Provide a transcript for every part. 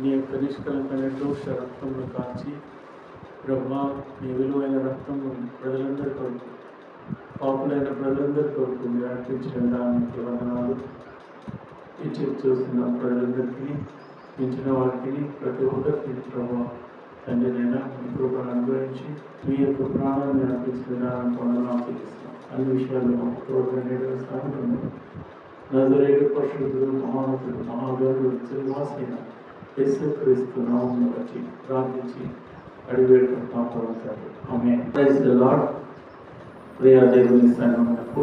నీ యొక్క నిష్కలంకమైన దోష రక్తంలో కాచి బ్రహ్మ నీ విలువైన రక్తం ప్రజలందరి కొరకు పాపులైన ప్రజలందరి కొరకు మీరు అర్పించిన దానికి వందనాలు. ఇచ్చి చూస్తున్న ప్రజలందరికీ పెంచిన వారికి ప్రతి ఒక్కరికి ప్రభావ తండ్రి నేను మీ కృపను అనుగ్రహించి మీ యొక్క ప్రాణాన్ని అర్పించిన దానికి పొందడం ఆశిస్తున్నాను అన్ని విషయాల్లో మాకు తోడుగా నజరేడు పశువులు మహానతులు మహాగరుడు శ్రీవాసైన యేసుక్రీస్తు క్రీస్తు నామమును బట్టి ప్రార్థించి అడివేడుకుంటున్నాం పరమతారు ఆమె ప్రైజ్ ద లార్డ్. ప్రియా దేవుని సంగమనకు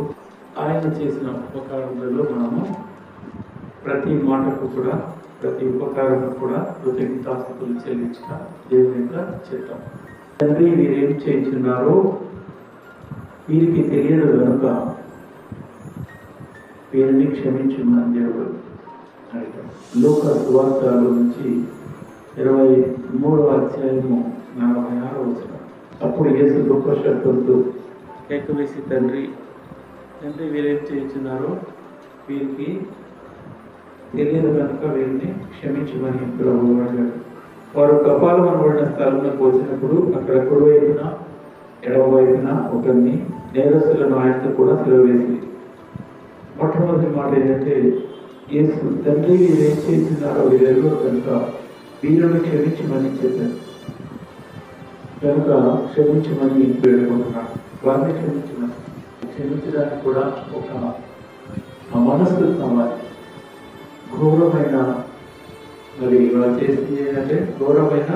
ఆయన చేసిన ఉపకారములలో మనము ప్రతి మాటకు కూడా ప్రతి ఉపకారం కూడా కృతజ్ఞతాస్తులు చెల్లించిన దేవుని యొక్క చిత్తం. తండ్రి వీరేం చేయించున్నారో వీరికి తెలియదు కనుక వీరిని క్షమించున్నాను దేవుడు. లోక సువార్తల నుంచి ఇరవై మూడవ అధ్యాయము నలభై ఆరో వచ్చిన అప్పుడు యేసు గొప్ప శబ్దంతో కేకవేసి తండ్రి తండ్రి వీరేం చేయించున్నారో వీరికి తెలియదు కనుక వీరిని క్షమించమని ప్రభు అడిగాడు వారు కపాలం అనబడిన స్థలంలో పోసినప్పుడు అక్కడ కుడివైపున ఎడమవైపున ఒకరిని నేరస్తులను ఆయనతో కూడా సెలవేసి మొట్టమొదటి మాట ఏంటంటే యేసు తండ్రి వీరు ఏం చేస్తున్నారో వీరెవరో కనుక వీరుడు క్షమించమని చెప్పారు కనుక క్షమించమని వేడుకుంటున్నాను వారిని క్షమించమని క్షమించడానికి కూడా ఒక మనసు మనస్సు కావాలి ఘోరమైన మరి వాళ్ళు చేసింది ఏంటంటే ఘోరమైన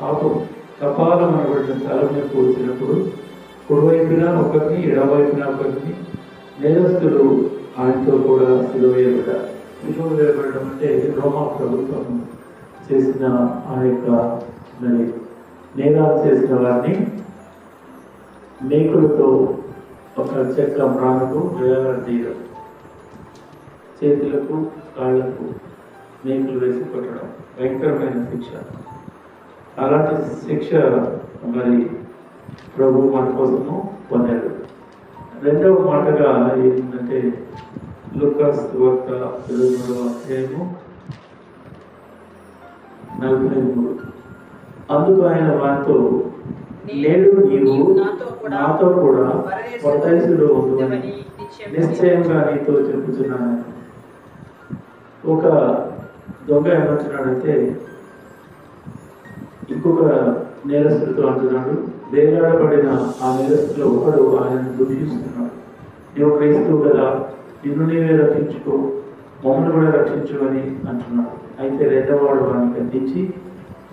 పాపం. కపాలం అనబడిన స్థలం మీద వచ్చినప్పుడు కుడివైపున ఒకరిని ఎడవైపున ఒకరిని నేరస్తులు ఆయనతో కూడా సిలువ వేయబడ్డారు సిలువ వేయబడడం అంటే రోమా ప్రభుత్వం చేసిన ఆ యొక్క మరి నేరాలు చేసిన వారిని మేకులతో ఒక చెక్క ప్రాణకు వేలాడదీయడం చేతులకు కాళ్ళకు మేకులు వేసి కొట్టడం. భయంకరమైన శిక్ష. అలాంటి శిక్ష మరి ప్రభు మన కోసము పొందాడు. రెండవ మాటగా ఏంటంటే లుకాస్ వార్త ఇరవై మూడవ అధ్యాయము నలభై మూడు. అందుకు ఆయన వారితో నేడు నీవు నాతో కూడా పరదేశంలో ఉందని నిశ్చయంగా నీతో చెప్పుచున్నాను. ఒక దొంగ ఏమంటున్నాడంటే ఇంకొక నేరస్తుడితో అంటున్నాడు వేలాడబడిన ఆ నేరస్తులో ఒకడు ఆయన దూషిస్తున్నాడు నీవు క్రైస్తవు కదా నిన్ను నీవే రక్షించుకో మమ్మల్ని కూడా రక్షించు అని అంటున్నాడు అయితే రెండవవాడు వాడిని గద్దించి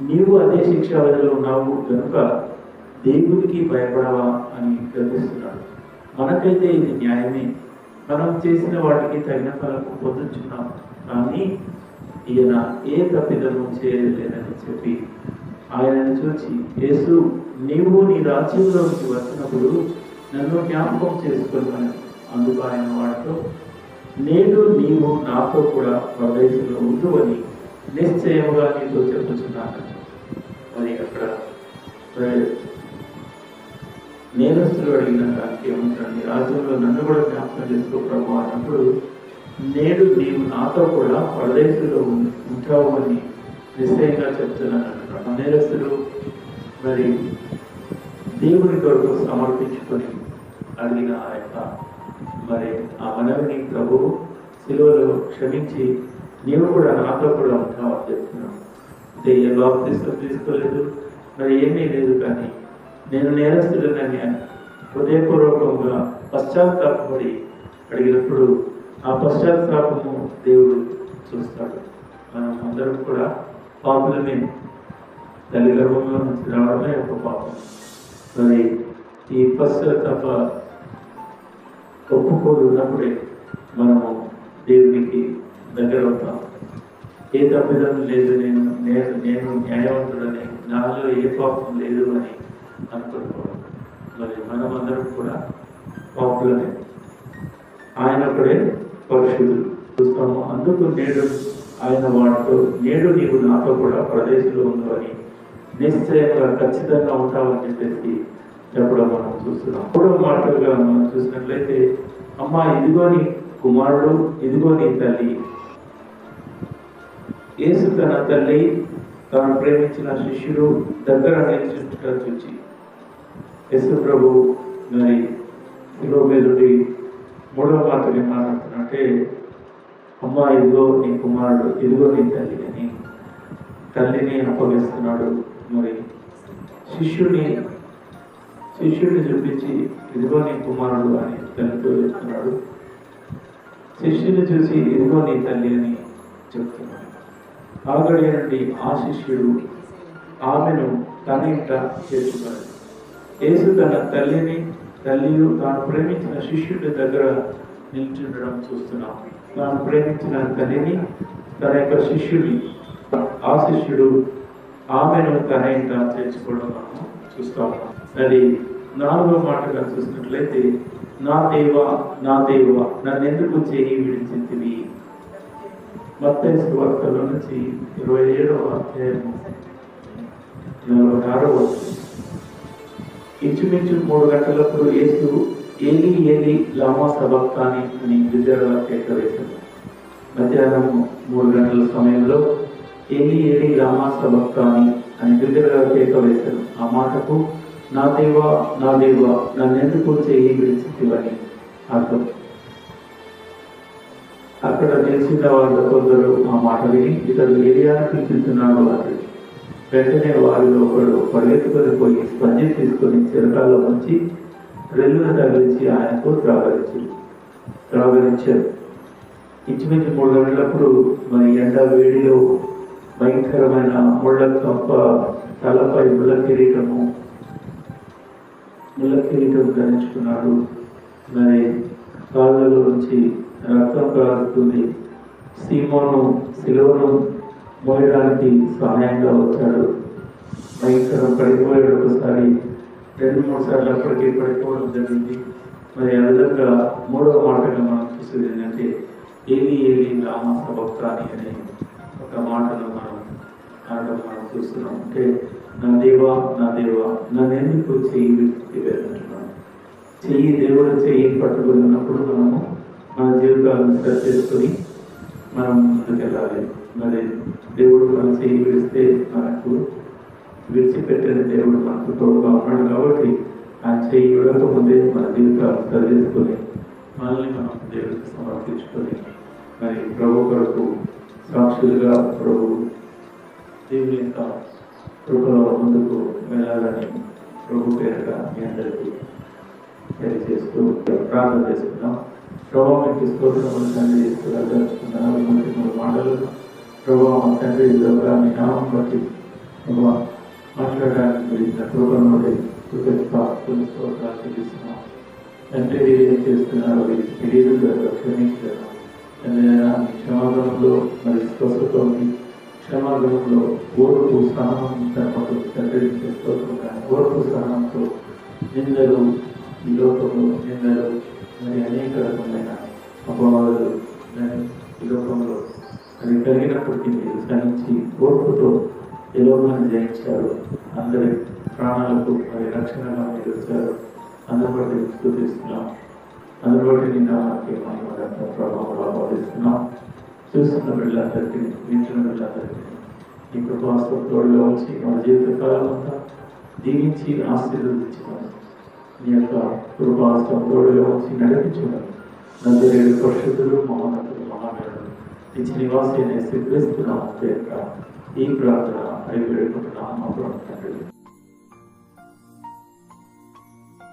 నీవు అదే శిక్ష వదిలో ఉన్నావు కనుక దేవుడికి భయపడవా? అని గర్విస్తున్నాడు మనకైతే ఇది న్యాయమే. మనం చేసిన వాటికి తగిన ఫలం పొందుతున్నాం కానీ ఈయన ఏ తప్పిదము చేయలేదని చెప్పి ఆయనను చూచి యేసు నీవు నీ రాజ్యంలోకి వచ్చినప్పుడు నన్ను జ్ఞాపకం చేసుకున్నాను. అందుకు ఆయన వాడితో నేను నీవు నాతో కూడా ప్రదేశంలో ఉండు అని నిశ్చయముగా నీతో చెప్పుచున్నాను. మరి అక్కడ మరి నేరస్తులు అడిగిన దానికి రాజ్యంలో నన్ను కూడా జ్ఞాపకం చేసుకో ప్రభు అన్నప్పుడు నేడు నీవు నాతో కూడా పరదేశంలో ఉంటావు అని నిశ్చయంగా చెప్తున్నాను అంటున్నాడు నేరస్తులు మరి దేవుని కొరకు సమర్పించుకొని అడిగిన ఆ యొక్క మరి ఆ మనవిని ప్రభు శిలువలో క్షమించి నీవు కూడా నాతో కూడా ఉంటావు అని చెప్తున్నావు అంటే ఏ తీసుకోలేదు మరి ఏమీ లేదు కానీ నేను నేరస్తుడనని హృదయపూర్వకంగా పశ్చాత్తాపడి అడిగినప్పుడు ఆ పశ్చాత్తాపము దేవుడు చూస్తాడు. మనం అందరం కూడా పాపులమే. తల్లి గర్భంలో నుంచి రావడమే ఒక పాపం. మరి ఈ పశ్చాత్తాప ఒప్పుకోలు ఉన్నప్పుడే మనము దేవునికి దగ్గర అవుతాం ఏ తప్పిదం లేదు నేను నేను నేను న్యాయవంతుడని నాలో ఏ పాపం లేదు అని అనుకుంటున్నాం మరి మనమందరం కూడా పాపులనే ఆయన ఒకడే పరిశుద్ధులు చూస్తాము అందుకు నేడు ఆయన వాటితో నేడు నీవు నాతో కూడా ప్రదేశంలో ఉండు అని నిశ్చయంగా ఖచ్చితంగా ఉంటావని చెప్పేసి చూస్తున్నాం. అప్పుడు మాటలుగా మనం చూసినట్లయితే అమ్మ ఇదిగోని కుమారుడు ఇదిగోని తల్లి. యేసు తన తల్లి తాను ప్రేమించిన శిష్యుడు దగ్గర నిల్చుంటుట చూచి. యేసు ప్రభు మరి శిలో మూడవ మాటలు ఏం మాట్లాడుతున్నట్టే అమ్మ ఇదిగో నీ కుమారుడు ఇదిగో నీ తల్లి అని. తల్లిని అప్పగిస్తున్నాడు. మరి శిష్యుని శిష్యుడిని చూపించి ఇదిగో నీ కుమారుడు అని తల్లితో చెప్తున్నాడు శిష్యుని చూసి ఇదిగో నీ తల్లి అని చెప్తున్నాడు. ఆగడి ఆ శిష్యుడు ఆమెను తన ఇంట చేర్చుకున్నాడు యేసు తన తల్లిని తల్లియు తాను ప్రేమించిన శిష్యుడి దగ్గర నిల్చుండడం చూస్తున్నాం. తాను ప్రేమించిన తల్లిని తన యొక్క శిష్యుడి ఆ శిష్యుడు ఆమెను తన ఇంట చేర్చుకోవడం మనం చూస్తాం. అది నాలుగో మాటగా చూసినట్లయితే నా దేవ నా దేవ నన్నెందుకు చేయి విడిచింటివి మత్తయి సువార్తలో నుంచి ఇరవై ఏడవ అధ్యాయము నలభై ఆరో ఇంచుమించు మూడు గంటలకు యేసు ఏలి ఏలి లామా సబక్తాని అని విద్యార్థుల కేక వేశాడు మధ్యాహ్నం మూడు గంటల సమయంలో ఏలి ఏలి లామా సబక్తాని అని విద్యార్థుల కేక వేశాడు ఆ మాటకు నా దేవా నా దేవా నన్నెందుకు చేయి విడిచితివని అర్థం అక్కడ నిలిచిన వాళ్ళ కొందరు ఆ మాట విని ఇతడు ఏరియాను పిలుచుతున్నాడు అని వెంటనే వారిలో ఒకడు పరిగెత్తుకొని పోయి స్పంజి తీసుకొని చిరకాల్లో ఉంచి రెల్లున తగిలించి ఆయనకు త్రాగలించి త్రాగలించారు ఇంచుమించు మూడు గంటలప్పుడు మరి ఎండ వేడిలో భయంకరమైన ముళ్ళ కంప తలపై ముళ్ళ కిరీటము ముళ్ళ కిరీటం ధరించుకున్నాడు మరి కాళ్ళలో నుంచి రక్తం కారుతుంది సీమోను శిలువను మోయడానికి సహాయంగా వచ్చాడు. భయంకరం పడిపోయాడు ఒకసారి. రెండు మూడు సార్లు అప్పటికి పడిపోవడం జరిగింది. మరి ఆ విధంగా మూడవ మాటగా మనం చూసేది ఏంటంటే ఏలి ఏలి రామ సభక్తాని అనే ఒక మాటను మనం కార్యక్రమాలు మనం చూస్తున్నాం అంటే నా దేవా నా దేవా నన్ను ఎందుకు చెయ్యి చెయ్యి దేవుడు చెయ్యి పట్టుకుని ఉన్నప్పుడు మనము మన జీవితాలను సరి చేసుకొని మనం ముందుకెళ్ళాలి. మరి దేవుడు మన చెయ్యి విడిస్తే మనకు విడిచిపెట్టిన దేవుడు మనకు తోడుగా ఉన్నాడు కాబట్టి ఆ చెయ్యి విడకముందే మన జీవితాలు సరి చేసుకొని మనల్ని మనం దేవుడికి సమర్పించుకొని మరి ప్రభు కొరకు సాక్షులుగా ప్రభు దేవుని యొక్క కృపలో ముందుకు వెళ్ళాలని ప్రభు పేరుగా మీ అందరికీ తెలియజేస్తూ ప్రార్థన చేసుకుందాం. ప్రభావ మీకు స్తోత్రములు తండ్రి జరుపుకున్నాను మంచి మూడు మాటలు. ప్రభావ మా తండ్రి ద్వారా మీ నామం బట్టి మాట్లాడడానికి మీరు కృపను బట్టి కృతజ్ఞతలు స్తోత్రాలు చెల్లిస్తున్నాం. తండ్రి మీరు ఏం చేస్తున్నారో ఇది తెలియదు కదా క్షమించారు క్షమాగంలో మరి స్వస్థత ఉంది క్షమాగంలో ఓర్పు సహనం తప్పదు తండ్రి ఓర్పు సహనంతో నిందలు ఈ లోకంలో నిందలు మరి అనేక రకమైన అపవాదాలు ఈ లోకంలో అది కలిగినప్పటికీ మీరు సహించి ఓర్పుతో ఏ లోకాన్ని జయించారు అందరి ప్రాణాలకు మరి రక్షణగా మీరు వచ్చారు అందుబాటు స్థుతిస్తున్నాం. అందుబాటు నిన్న ప్రభావంలో భావిస్తున్నాం చూస్తున్న బిడ్డలందరికీ వింటున్న బిడ్డలందరికీ ఈ కృపాస్తం తోడుగా వచ్చి మన జీవితకాలం అంతా దీవించి ఆశీర్వదించుకోండి నీ యొక్క కృపాస్తం తోడుగా వచ్చి నడిపించుకోండి నజరేడు పరిశుద్ధులు మహోన్నతులు మహానరుడు నిత్య నివాసి అనే శ్రీకరిస్తున్నాం పేరుక ఈ ప్రార్థన అడిగి వేడుకుంటున్నాం మా ప్రభుత్వం